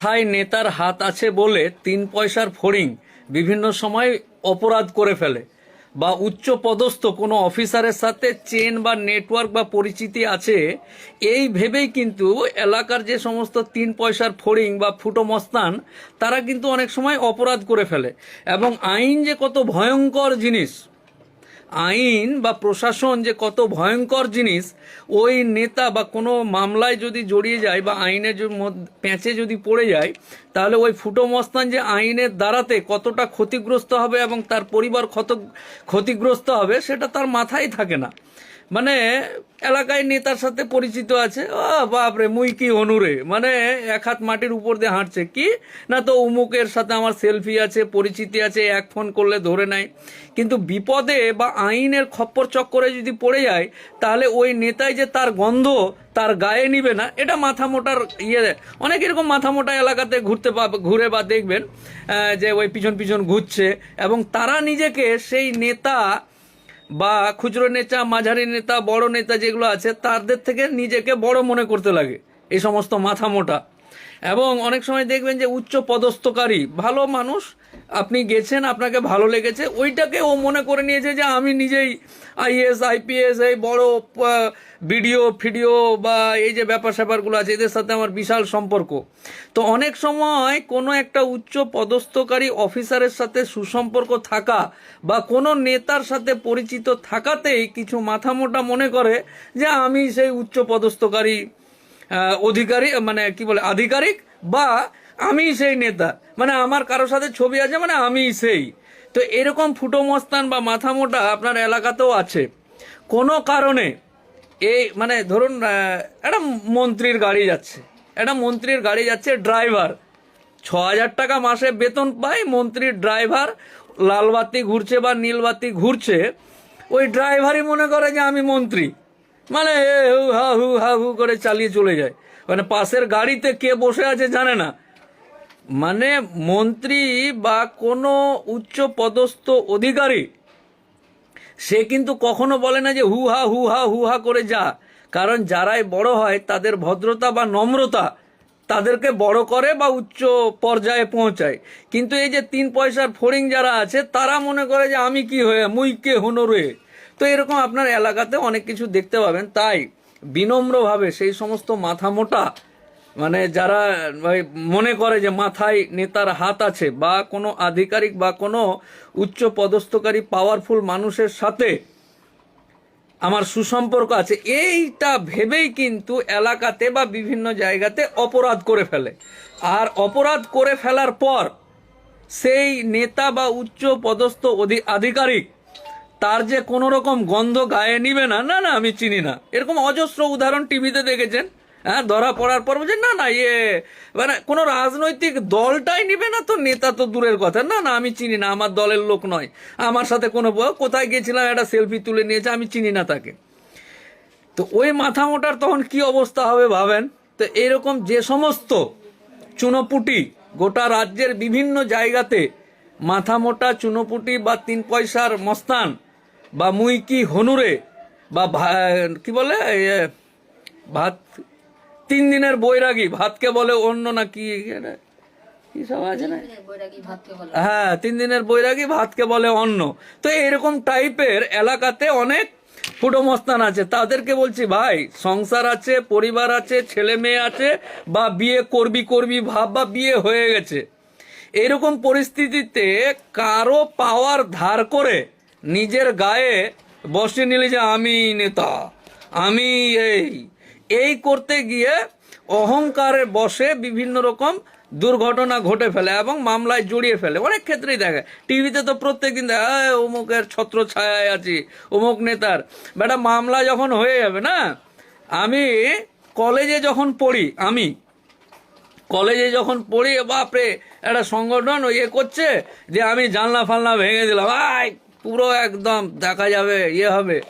মাথায় নেতার হাত আছে বলে তিন পয়সার ফড়িং বিভিন্ন সময় অপরাধ করে ফেলে? বা উচ্চ পদস্থ কোনো অফিসারের সাথে চেন বা নেটওয়ার্ক বা পরিচিতি আছে? এই ভেবেই কিন্তু এলাকার যে সমস্ত তিন পয়সার ফড়িং বা ফুটো মস্তান তারা কিন্তু অনেক সময় অপরাধ করে ফেলে। এবং আইন যে কত ভয়ঙ্কর জিনিস আইন বা প্রশাসন যে কত ভয়ঙ্কর জিনিস, ওই নেতা বা কোনো মামলায় যদি জড়িয়ে যায় বা আইনের প্যাঁচে যদি পড়ে যায়, তাহলে ওই ফুটো মস্তান যে আইনের দ্বারাতে কতটা ক্ষতিগ্রস্ত হবে এবং তার পরিবার ক্ষত, ক্ষতিগ্রস্ত হবে, সেটা তার মাথায় থাকে না। মানে এলাকায় নেতার সাথে পরিচিত আছে। ও বাপরে, মুই কি অনুরে মানে এক হাত মাটির উপর দিয়ে হাঁটছে। কি? না তো উমুকের সাথে আমার সেলফি আছে, পরিচিতি আছে, এক ফোন করলে ধরে নেয়। কিন্তু বিপদে বা আইনের খপ্পর চক্করে যদি পড়ে যায়, তাহলে ওই নেতাই যে তার গন্ধ, তার গায়ে নিবে না, এটা মাথা মোটার ইয়ে অনেক এরকম মাথা মোটা এলাকাতে ঘুরতে পা ঘুরে বা দেখবেন যে ওই পিছন পিছন ঘুরছে। এবং তারা নিজেকে সেই নেতা বা খুচরো নেতা, মাঝারি নেতা, বড় নেতা যেগুলো আছে, তাদের থেকে নিজেকে বড় মনে করতে লাগে। এই সমস্ত মাথা মোটা। এবং অনেক সময় দেখবেন যে উচ্চ পদস্থকারী ভালো মানুষ আপনি গেছেন, আপনাকে ভালো লেগেছে, ওইটাকে ও মনে করে নিয়েছে যে আমি নিজেই আইএস আইপিএস, এই বড় ভিডিও, ফিডিও বা এই যে ব্যাপার স্যাপারগুলো আছে, এদের সাথে আমার বিশাল সম্পর্ক। তো অনেক সময় কোনো একটা উচ্চ পদস্থকারী অফিসারের সাথে সুসম্পর্ক থাকা বা কোনো নেতার সাথে পরিচিত থাকাতেই কিছু মাথামোটা মনে করে যে আমি সেই উচ্চ পদস্থকারী অধিকারী মানে কি বলে, আধিকারিক বা আমি সেই নেতা। মানে আমার কারোর সাথে ছবি আছে মানে আমি সেই। তো এরকম ফুটো মস্তান বা মাথা মোটা আপনার এলাকাতেও আছে। কোনো কারণে এই মানে ধরুন একটা মন্ত্রীর গাড়ি যাচ্ছে। একটা মন্ত্রীর গাড়ি যাচ্ছে ড্রাইভার। ছ হাজার টাকা মাসে বেতন পায় মন্ত্রীর ড্রাইভার। লালবাতি ঘুরছে বা নীল বাতি ঘুরছে, ওই ড্রাইভারই মনে করে যে আমি মন্ত্রী। মানে হু হা হু হা হু করে চালিয়ে চলে যায়। মানে পাশের গাড়িতে কে বসে আছে জানে না। মানে মন্ত্রী বা কোনো উচ্চ পদস্থ অধিকারী, সে কিন্তু কখনো বলে না যে হু হা হু হা হু হা করে যা। কারণ যারাই বড় হয়, তাদের ভদ্রতা বা নম্রতা তাদেরকে বড় করে বা উচ্চ পর্যায়ে পৌঁছায়। কিন্তু এই যে তিন পয়সার ফড়িং যারা আছে, তারা মনে করে যে আমি কি হয়ে, মুই কে হুনরে তো এরকম আপনার এলাকাতে অনেক কিছু দেখতে পাবেন। তাই বিনম্রভাবে সেই সমস্ত মাথা মোটা মানে যারা মনে করে যে মাথায় নেতার হাত আছে বা কোনো আধিকারিক বা কোনো উচ্চ পদস্থকারী পাওয়ারফুল মানুষের সাথে আমার সুসম্পর্ক আছে, এইটা ভেবেই কিন্তু এলাকাতে বা বিভিন্ন জায়গাতে অপরাধ করে ফেলে। আর অপরাধ করে ফেলার পর সেই নেতা বা উচ্চ পদস্থ আধিকারিক তার যে কোনো রকম গন্ধ গায়ে নিবে না না না, আমি চিনি না। এরকম অজস্র উদাহরণ টিভিতে দেখেছেন? হ্যাঁ ধরা পড়ার পর বলছে, না না ইয়ে মানে কোনো রাজনৈতিক দলটাই নিবে না তো, নেতা তো দূরের কথা। না না, আমি চিনি না, আমার দলের লোক নয়। আমার সাথে কোনো কোথায় গেছিলাম একটা সেলফি তুলে নিয়েছে, আমি চিনি না তাকে। তো ওই মাথা মোটার তখন কি অবস্থা হবে ভাবেন? তো এরকম যে সমস্ত চুনোপুটি গোটা রাজ্যের বিভিন্ন জায়গাতে মাথা মোটা চুনোপুটি বা তিন পয়সার মস্তান বা মুইকি হনুরে বা কি বলে ভাত তিন দিনের বৈরাগী ভাতকে বলে অন্য না কি কি সব আছে না? বৈরাগী ভাতকে হ্যাঁ তিন দিনের বৈরাগী ভাতকে বলে অন্ন তো এরকম টাইপের এলাকাতে অনেক ফুটো মস্তান আছে। তাদেরকে বলছি ভাই সংসার আছে পরিবার আছে ছেলে মেয়ে আছে বা বিয়ে করবি করবি ভাব বা বিয়ে হয়ে গেছে। এরকম পরিস্থিতিতে কারও পাওয়ার ধার করে নিজের গায়ে বসে নিলে যে আমি নেতা আমি এই এই করতে গিয়ে অহংকারে বসে বিভিন্ন রকম দুর্ঘটনা ঘটে ফেলে এবং মামলায় জড়িয়ে ফেলে। অনেক ক্ষেত্রেই দেখে। টিভিতে তো প্রত্যেক দিন দেখা অমুকের ছত্র ছায়ায় আছি, অমুক নেতার। বেটা, মামলা যখন হয়ে যাবে না, আমি কলেজে যখন পড়ি, আমি কলেজে যখন পড়ি, বাপরে, একটা সংগঠন ইয়ে করছে যে আমি জানলা ফালনা ভেঙে দিলাম। আই পুরো একদম দেখা যাবে ইয়ে হবে।